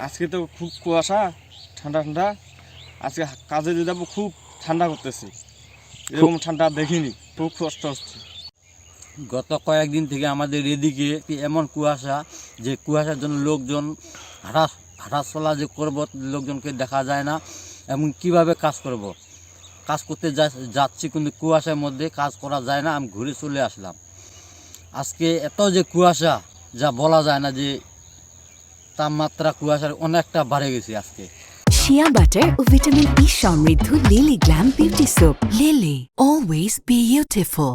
আজকে তো খুব কুয়াশা ঠান্ডা ঠান্ডা। আজকে কাজে যাব খুব ঠান্ডা করতেছি। এরকম ঠান্ডা দেখিনি খুব কষ্ট হচ্ছে। গত কয়েকদিন থেকে আমাদের এদিকে এমন কুয়াশা যে কুয়াশার জন্য লোকজন হাঁটা হাঁটা চলা যে করব লোকজনকে দেখা যায় না। এবং কীভাবে কাজ করব। কাজ করতে যা- যাচ্ছি কিন্তু কুয়াশার মধ্যে কাজ করা যায় না আমি ঘুরে চলে আসলাম। আজকে এত যে কুয়াশা যা বলা যায় না যে তাপমাত্রা কুয়াশার অনেকটা বাড়ে গেছে আজকে। শিয়া বাটার ও ভিটামিন ই সমৃদ্ধ Lily glam beauty soap Lily always beautiful